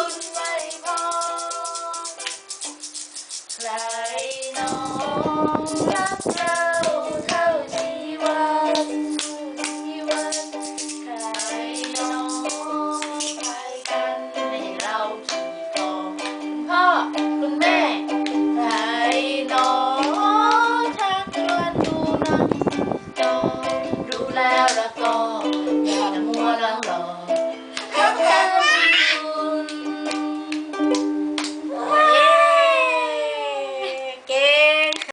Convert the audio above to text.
คุณไม่มอใครน้อง